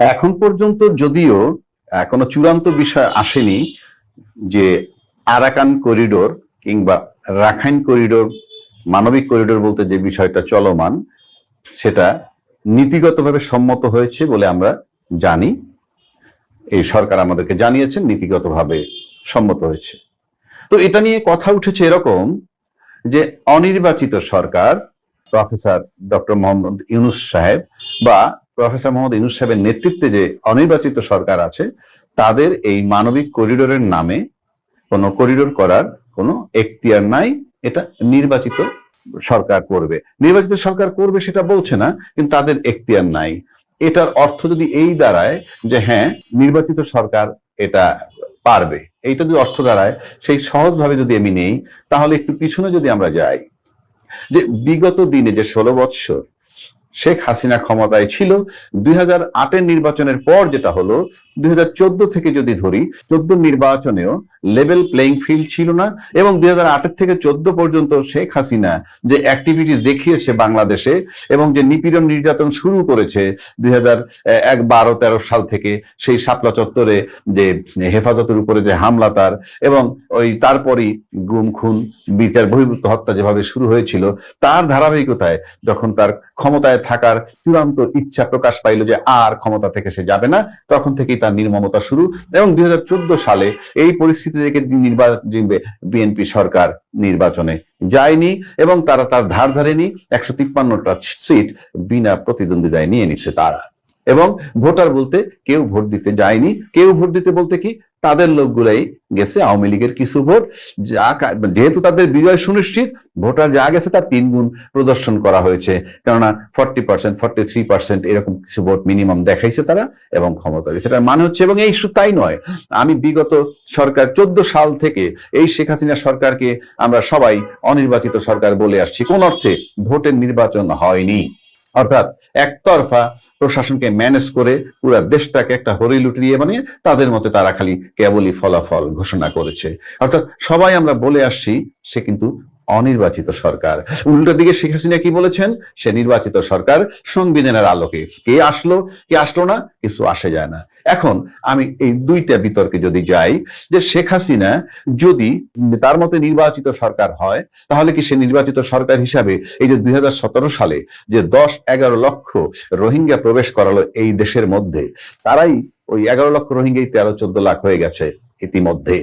এখন পর্যন্ত যদিও কোনো চূড়ান্ত বিষয় আসেনি যে আরাকান করিডোর কিংবা রাখাইন করিডোর, মানবিক করিডোর বলতে যে বিষয়টা চলমান, সেটা নীতিগতভাবে সম্মত হয়েছে বলে আমরা জানি। এই সরকার আমাদেরকে জানিয়েছেন, নীতিগতভাবে সম্মত হয়েছে। তো এটা নিয়ে কথা উঠেছে এরকম যে অনির্বাচিত সরকার, প্রফেসর ডক্টর মোহাম্মদ ইউনুস সাহেব বা প্রফেসর মোহাম্মদ ইউনুস সাহেবের নেতৃত্বে যে অনির্বাচিত সরকার আছে, তাদের এই মানবিক করিডোরের নামে কোনো করিডোর করার কোনো এখতিয়ার নাই, এটা নির্বাচিত সরকার করবে। নির্বাচিত সরকার করবে সেটা বলছে না, কিন্তু তাদের এখতিয়ার নাই। এটার অর্থ যদি এই দাঁড়ায় যে হ্যাঁ নির্বাচিত সরকার এটা পারবে। এইটা যদি অর্থ দাঁড়ায়, সেই সহজভাবে যদি আমি নেই, তাহলে একটু পিছনে যদি আমরা যাই, যে বিগত দিনে যে ষোলো বৎসর শেখ হাসিনা ক্ষমতায় ছিল। দুই হাজার নির্বাচনের পর যেটা হলো, দুই হাজার চোদ্দ থেকে যদি ধরি, চোদ্দ নির্বাচনেও লেভেল প্লেইং ফিল্ড ছিল না এবং দুই হাজার থেকে চোদ্দ পর্যন্ত শেখ হাসিনা যে অ্যাক্টিভিটিস দেখিয়েছে বাংলাদেশে এবং যে নিপীড়ন নির্যাতন শুরু করেছে দুই হাজার এক, বারো, তেরো সাল থেকে, সেই শাপলা চত্বরে যে হেফাজতের উপরে যে হামলা তার এবং ওই তারপরই গুম, খুন, বিচার, বহির্ভূত হত্যা যেভাবে শুরু হয়েছিল, তার ধারাবাহিকতায় যখন তার ক্ষমতায় থাকার চূড়ান্ত ইচ্ছা প্রকাশ পাইল যে আর ক্ষমতা থেকে সে যাবে না। তখন থেকেই তার নির্মমতা শুরু এবং দুই সালে এই পরিস্থিতি থেকে নির্বাচন বিএনপি সরকার নির্বাচনে যায়নি এবং তারা তার ধার ধারেনি। একশো তিপ্পান্নটা সিট বিনা প্রতিদ্বন্দ্বিতায় নিয়ে নিচ্ছে তারা। এবং ভোটার বলতে কেউ ভোট দিতে যায়নি। কেউ ভোট দিতে বলতে কি? তাদের লোকগুলাই গেছে আওয়ামী লীগের কিছু ভোট। যা যেহেতু তাদের বিজয় সুনিশ্চিত, ভোটার যা গেছে তার তিন গুণ প্রদর্শন করা হয়েছে। কেননা forty percent forty three percent এরকম কিছু ভোট মিনিমাম দেখাইছে তারা এবং ক্ষমতা সেটার মানে হচ্ছে এবং এই তাই নয়, আমি বিগত সরকার চোদ্দ সাল থেকে এই শেখ হাসিনা সরকারকে আমরা সবাই অনির্বাচিত সরকার বলে আসছি। কোন অর্থে ভোটের নির্বাচন হয়নি। অর্থাৎ একতরফা প্রশাসনকে ম্যানেজ করে পুরো দেশটাকে একটা হরি লুটিয়ে বানিয়ে তাদের মতে তারা খালি কেবলই ফলাফল ঘোষণা করেছে। অর্থাৎ সবাই আমরা বলে আসছি, সে কিন্তু অনির্বাচিত সরকার। উল্টো দিকে শেখ হাসিনা কি বলেছেন? সে নির্বাচিত সরকার সংবিধানের আলোকে। কে আসলো কে আসলো না, কিছু আসে যায় না। এখন আমি এই দুইটা বিতর্কে যদি যাই, যে শেখ হাসিনা যদি তার মতে নির্বাচিত সরকার হয়, তাহলে কি সে নির্বাচিত সরকার হিসাবে এই যে দুই হাজার সতেরো সালে যে দশ এগারো লক্ষ রোহিঙ্গা প্রবেশ করালো এই দেশের মধ্যে, তারাই ওই এগারো লক্ষ রোহিঙ্গাই তেরো চোদ্দ লাখ হয়ে গেছে ইতিমধ্যে।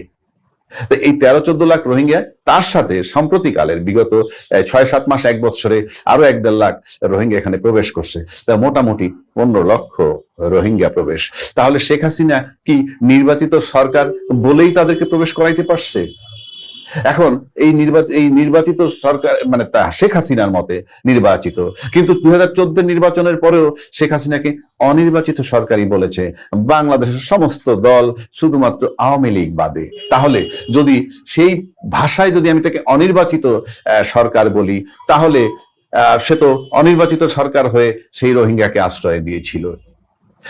এই তেরো চোদ্দ লাখ রোহিঙ্গা তার সাথে সাম্প্রতিকালের বিগত ছয় সাত মাস, এক বছরে আরও এক দেড় লাখ রোহিঙ্গা এখানে প্রবেশ করছে। তা মোটামুটি পনেরো লক্ষ রোহিঙ্গা প্রবেশ। তাহলে শেখ হাসিনা কি নির্বাচিত সরকার বলেই তাদেরকে প্রবেশ করাইতে পারছে? এখন এই নির্বাচন এই নির্বাচিত সরকার মানে তা শেখ হাসিনার মতে নির্বাচিত। কিন্তু দুই হাজার নির্বাচনের পরেও শেখ হাসিনাকে অনির্বাচিত সরকারই বলেছে। বাংলাদেশের সমস্ত দল শুধুমাত্র আওয়ামী লীগ বাদে। তাহলে যদি সেই ভাষায় যদি আমি তাকে অনির্বাচিত সরকার বলি, তাহলে সে তো অনির্বাচিত সরকার হয়ে সেই রোহিঙ্গাকে আশ্রয় দিয়েছিল।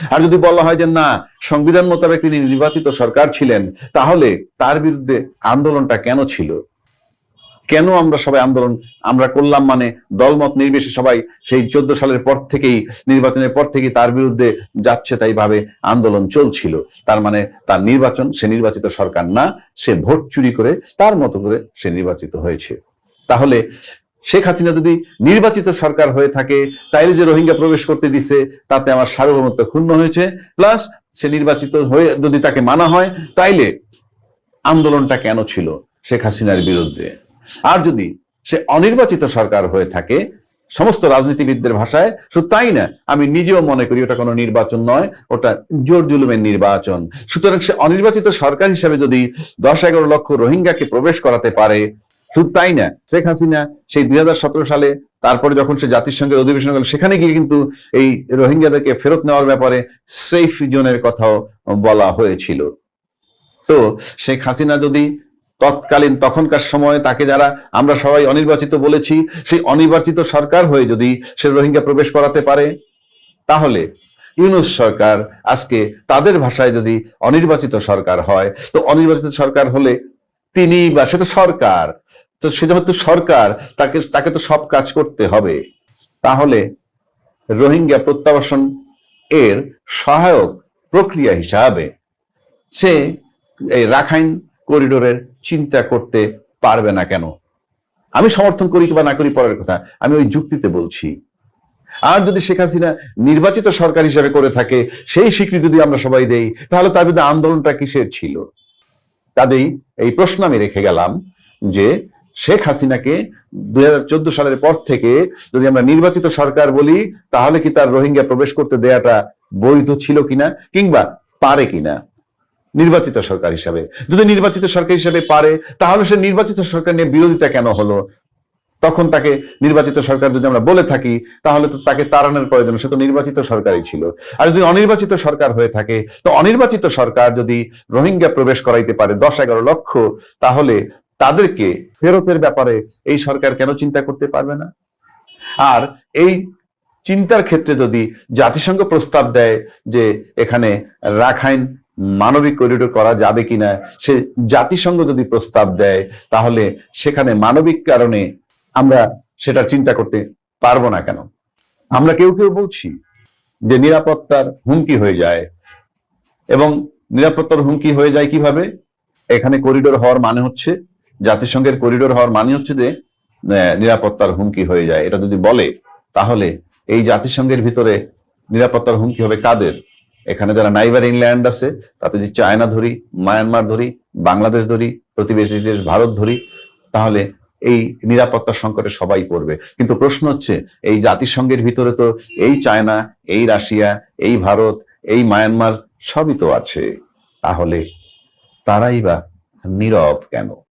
আর যদি বলা হয় যে না, সংবিধান মোতাবেক তিনি নির্বাচিত সরকার ছিলেন, তাহলে তার বিরুদ্ধে আন্দোলনটা কেন ছিল? কেন আমরা সবাই আন্দোলন, আমরা করলাম মানে দলমত নির্বিশেষে সবাই সেই চোদ্দ সালের পর থেকেই, নির্বাচনের পর থেকেই তার বিরুদ্ধে যাচ্ছে তাই ভাবে আন্দোলন চলছিল। তার মানে তার নির্বাচন, সে নির্বাচিত সরকার না, সে ভোট চুরি করে, তার মতো করে সে নির্বাচিত হয়েছে। তাহলে শেখ হাসিনা যদি নির্বাচিত সরকার হয়ে থাকে, তাইলে যে রোহিঙ্গা প্রবেশ করতে দিছে, তাতে আমার সার্বভৌমত্ব ক্ষুণ্ণ হয়েছে। প্লাস সে নির্বাচিত হয়ে যদি তাকে মানা হয়, তাইলে আন্দোলনটা কেন ছিল শেখ হাসিনার বিরুদ্ধে? আর যদি সে অনির্বাচিত সরকার হয়ে থাকে, সমস্ত রাজনীতিবিদদের ভাষায়, শুধু তাই না, আমি নিজেও মনে করি ওটা কোনো নির্বাচন নয়, ওটা জোর জুলুমের নির্বাচন। সুতরাং সে অনির্বাচিত সরকার হিসাবে যদি দশ এগারো লক্ষ রোহিঙ্গাকে প্রবেশ করাতে পারে শুধু তাই না, শেখ হাসিনা সেই দুই হাজার সতেরো সালে, তারপরে যখন সে জাতিসংঘের অধিবেশন গেল, সেখানে গিয়ে কিন্তু এই রোহিঙ্গাদেরকে ফেরত নেওয়ার ব্যাপারে সেফ জোনের কথাও বলা হয়েছিল। তো শেখ হাসিনা যদি তৎকালীন তখনকার সময়ে তাকে যারা আমরা সবাই অনির্বাচিত বলেছি, সেই অনির্বাচিত সরকার হয়ে যদি সে রোহিঙ্গা প্রবেশ করাতে পারে, তাহলে ইউনুস সরকার আজকে তাদের ভাষায় যদি অনির্বাচিত সরকার হয়, তো অনির্বাচিত সরকার হলে তিনি বা সে তো সরকার, তো সে যেহেতু সরকার, তাকে তাকে তো সব কাজ করতে হবে। তাহলে রোহিঙ্গা প্রত্যাবাসন এর সহায়ক প্রক্রিয়া হিসাবে সে এই রাখাইন করিডোরের চিন্তা করতে পারবে না কেন? আমি সমর্থন করি বা না করি পরের কথা, আমি ওই যুক্তিতে বলছি। আর যদি শেখ হাসিনা নির্বাচিত সরকার হিসাবে করে থাকে, সেই স্বীকৃতি যদি আমরা সবাই দেই, তাহলে তার বিরুদ্ধে আন্দোলনটা কিসের ছিল? কাজেই এই প্রশ্ন আমি রেখে গেলাম যে শেখ হাসিনাকে দুই হাজার চোদ্দ সালের পর থেকে যদি আমরা নির্বাচিত সরকার বলি, তাহলে কি তার রোহিঙ্গা প্রবেশ করতে দেয়াটা বৈধ ছিল কিনা কিংবা পারে কিনা? নির্বাচিত সরকার হিসাবে। যদি নির্বাচিত সরকার হিসাবে পারে, তাহলে সে নির্বাচিত সরকার নিয়ে বিরোধিতা কেন হলো? তখন তাকে নির্বাচিত সরকার যদি আমরা বলে থাকি, তাহলে তো তাকে তাড়ানোর প্রয়োজন, সে তো নির্বাচিত সরকারই ছিল। আর যদি অনির্বাচিত সরকার হয়ে থাকে, তো অনির্বাচিত সরকার যদি রোহিঙ্গা প্রবেশ করাইতে পারে দশ এগারো লক্ষ, তাহলে তাদেরকে ফেরতের ব্যাপারে এই সরকার কেন চিন্তা করতে পারবে না? আর এই চিন্তার ক্ষেত্রে যদি জাতিসংঘ প্রস্তাব দেয় যে এখানে রাখাইন মানবিক করিডোর করা যাবে কিনা, সে জাতিসংঘ যদি প্রস্তাব দেয়, তাহলে সেখানে মানবিক কারণে আমরা সেটা চিন্তা করতে পারব না কেন? আমরা কেউ কেউ বলছি যে নিরাপত্তার হুমকি হয়ে যায়। এবং নিরাপত্তার হুমকি হয়ে যায় কীভাবে? এখানে করিডোর হওয়ার মানে হচ্ছে, জাতিসংঘের করিডোর হওয়ার মানে হচ্ছে যে নিরাপত্তার হুমকি হয়ে যায়। এটা যদি বলে, তাহলে এই জাতিসংঘের ভিতরে নিরাপত্তার হুমকি হবে কাদের? এখানে যারা নাইবার ইংল্যান্ড আছে, তাতে যদি চায়না ধরি, মায়ানমার ধরি, বাংলাদেশ ধরি, প্রতিবেশী দেশ ভারত ধরি, তাহলে এই নিরাপত্তা সংকটে সবাই পড়বে। কিন্তু প্রশ্ন হচ্ছে, এই জাতিসংঘের ভিতরে তো এই চায়না, এই রাশিয়া, এই ভারত, এই মায়ানমার সবই তো আছে। তাহলে তারাই বা নীরব কেন?